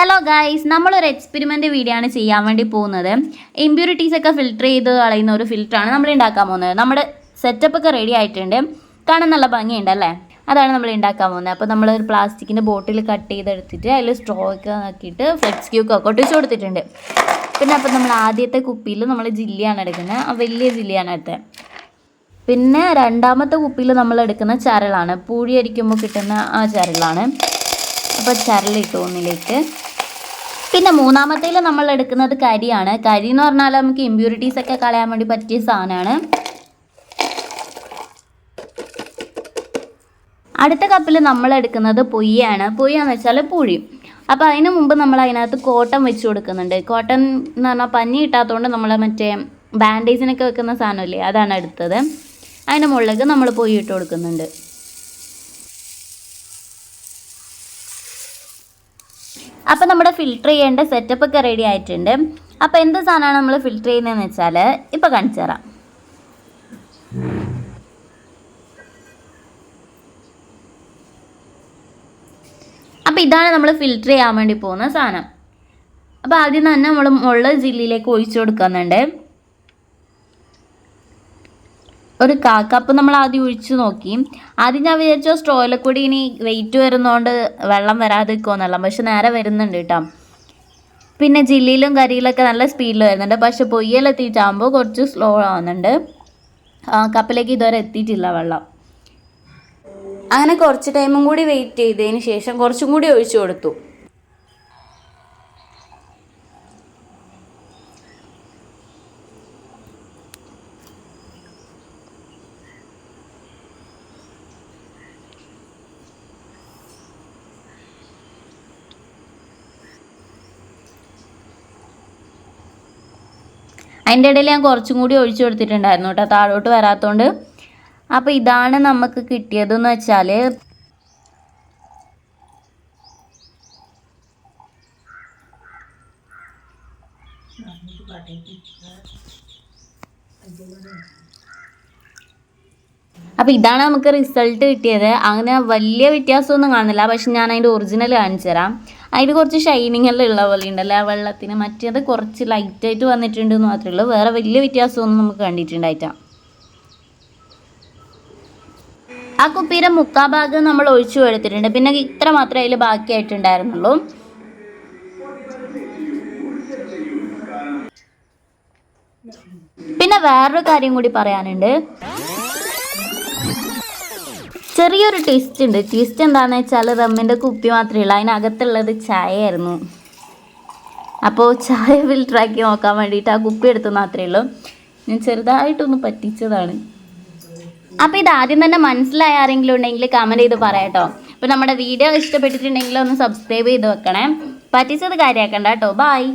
Hello guys നമ്മളൊരു experiment video ആണ് ചെയ്യാൻ വേണ്ടി പോകുന്നത്. ഇമ്പ്യൂരിറ്റീസ് ഒക്കെ ഫിൽറ്റർ ചെയ്ത് കളയുന്ന ഒരു ഫിൽറ്ററാണ് നമ്മൾ ഉണ്ടാക്കാൻ പോകുന്നത്. നമ്മുടെ സെറ്റപ്പ് ഒക്കെ റെഡി ആയിട്ടുണ്ട്. കാണാൻ നല്ല ഭംഗിയുണ്ട് അല്ലേ? അതാണ് നമ്മൾ ഉണ്ടാക്കാൻ പോകുന്നത്. അപ്പോൾ നമ്മൾ ഒരു പ്ലാസ്റ്റിക്കിന്റെ ബോട്ടിൽ കട്ട് ചെയ്തെടുത്തിട്ട് അതിൽ സ്ട്രോ ഒക്കെ ആക്കിയിട്ട് ഫ്ലെക്സ് ക്യൂക്ക് ഒക്കെ ഒട്ടിച്ച് കൊടുത്തിട്ടുണ്ട്. പിന്നെ അപ്പോൾ നമ്മൾ ആദ്യത്തെ കുപ്പിയിൽ നമ്മൾ ജില്ലിയാണ് എടുക്കുന്നത്. ആ വലിയ ജില്ലിയാണ് എടുത്തത്. പിന്നെ രണ്ടാമത്തെ കുപ്പിയിൽ നമ്മൾ എടുക്കുന്ന ചരളാണ്. പൂഴി അരിക്കുമ്പോൾ കിട്ടുന്ന ആ ചരളാണ്. അപ്പോൾ ചരളിട്ടു ഒന്നിലേക്ക്. പിന്നെ മൂന്നാമത്തേൽ നമ്മൾ എടുക്കുന്നത് കരിയാണ്. കരി എന്ന് പറഞ്ഞാൽ നമുക്ക് ഇമ്പ്യൂരിറ്റീസ് ഒക്കെ കളയാൻ വേണ്ടി പറ്റിയ സാധനമാണ്. അടുത്ത കപ്പിൽ നമ്മൾ എടുക്കുന്നത് പൊയ്യാണ്. പൊയ്യാന്ന് വെച്ചാൽ പുഴി. അപ്പോൾ അതിന് മുമ്പ് നമ്മൾ അതിനകത്ത് കോട്ടൺ വെച്ച് കൊടുക്കുന്നുണ്ട്. കോട്ടൺ എന്ന് പറഞ്ഞാൽ പഞ്ഞി കിട്ടാത്തതുകൊണ്ട് നമ്മൾ മറ്റേ ബാൻഡേജിനൊക്കെ വെക്കുന്ന സാധനമില്ലേ അതാണ് എടുത്തത്. അതിന് മുകളിലേക്ക് നമ്മൾ പൊയ്യിട്ട് കൊടുക്കുന്നുണ്ട്. അപ്പോൾ നമ്മുടെ ഫിൽറ്റർ ചെയ്യേണ്ട സെറ്റപ്പ് ഒക്കെ റെഡി ആയിട്ടുണ്ട്. അപ്പോൾ എന്ത് സാധനമാണ് നമ്മൾ ഫിൽറ്റർ ചെയ്യുന്നതെന്ന് വെച്ചാൽ ഇപ്പോൾ കാണിച്ചു തരാം. അപ്പോൾ ഇതാണ് നമ്മൾ ഫിൽറ്റർ ചെയ്യാൻ വേണ്ടി പോകുന്ന സാധനം. അപ്പോൾ ആദ്യം തന്നെ നമ്മൾ മുള്ള ജില്ലയിലേക്ക് ഒഴിച്ചു കൊടുക്കുന്നുണ്ട്. ഒരു കാക്കപ്പ് നമ്മൾ ആദ്യം ഒഴിച്ചു നോക്കി. ആദ്യം ഞാൻ വിചാരിച്ചു സ്ട്രോയിലെ കൂടി ഇനി വെയിറ്റ് വരുന്നതുകൊണ്ട് വെള്ളം വരാതെ വരാതിരിക്കുമെന്നല്ല പക്ഷെ നേരെ വരുന്നുണ്ട് കേട്ടോ. പിന്നെ ജില്ലയിലും കരിയിലൊക്കെ നല്ല സ്പീഡിൽ വരുന്നുണ്ട്. പക്ഷെ പൊയ്യലെത്തിയിട്ടാകുമ്പോൾ കുറച്ച് സ്ലോ ആവുന്നുണ്ട്. കപ്പിലേക്ക് ഇതുവരെ എത്തിയിട്ടില്ല വെള്ളം. അങ്ങനെ കുറച്ച് ടൈമും കൂടി വെയിറ്റ് ചെയ്തതിന് ശേഷം കുറച്ചും കൂടി ഒഴിച്ചു കൊടുത്തു. അതിന്റെ ഇടയിൽ ഞാൻ കുറച്ചും കൂടി ഒഴിച്ചു കൊടുത്തിട്ടുണ്ടായിരുന്നു കേട്ടോ താഴോട്ട് വരാത്തതുകൊണ്ട് അപ്പോൾ ഇതാണ് നമുക്ക് കിട്ടിയതെന്ന് വെച്ചാൽ അപ്പോൾ ഇതാണ് നമുക്ക് റിസൾട്ട് കിട്ടിയത്. അങ്ങനെ വലിയ വ്യത്യാസമൊന്നും കാണുന്നില്ല പക്ഷെ ഞാൻ അതിന്റെ ഒറിജിനൽ കാണിച്ചു തരാം. അതിന് കുറച്ച് ഷൈനിങ് എല്ലാം ഉള്ള പോലെ ഉണ്ടല്ലേ? ആ വെള്ളത്തിന് മറ്റേത് കുറച്ച് ലൈറ്റായിട്ട് വന്നിട്ടുണ്ട് എന്ന് മാത്രമേ ഉള്ളൂ. വേറെ വലിയ വ്യത്യാസമൊന്നും നമുക്ക് കണ്ടിട്ടുണ്ടായിട്ടാ. ആ കുപ്പിയുടെ മുക്കാ ഭാഗം നമ്മൾ ഒഴിച്ചു കൊടുത്തിട്ടുണ്ട്. പിന്നെ ഇത്ര മാത്രമേ അതിൽ ബാക്കിയായിട്ടുണ്ടായിരുന്നുള്ളൂ. പിന്നെ വേറൊരു കാര്യം കൂടി പറയാനുണ്ട്. ചെറിയൊരു ട്വിസ്റ്റ് ഉണ്ട്. ട്വിസ്റ്റ് എന്താണെന്ന് വെച്ചാൽ റമ്മിന്റെ കുപ്പി മാത്രമേ ഉള്ളൂ. അതിനകത്തുള്ളത് ചായയായിരുന്നു. അപ്പോൾ ചായ ഫിൽറ്ററാക്കി നോക്കാൻ വേണ്ടിയിട്ട് ആ കുപ്പി എടുത്തു മാത്രമേ ഉള്ളൂ. ഞാൻ ചെറുതായിട്ടൊന്ന് പറ്റിച്ചതാണ്. അപ്പോൾ ഇത് ആദ്യം തന്നെ മനസ്സിലായ ആരെങ്കിലും ഉണ്ടെങ്കിൽ കമന്റ് ചെയ്ത് പറയാട്ടോ അപ്പോൾ നമ്മുടെ വീഡിയോ ഇഷ്ടപ്പെട്ടിട്ടുണ്ടെങ്കിൽ ഒന്ന് സബ്സ്ക്രൈബ് ചെയ്ത് വെക്കണേ. പറ്റിച്ചത് കാര്യമാക്കണ്ട കേട്ടോ. ബായ്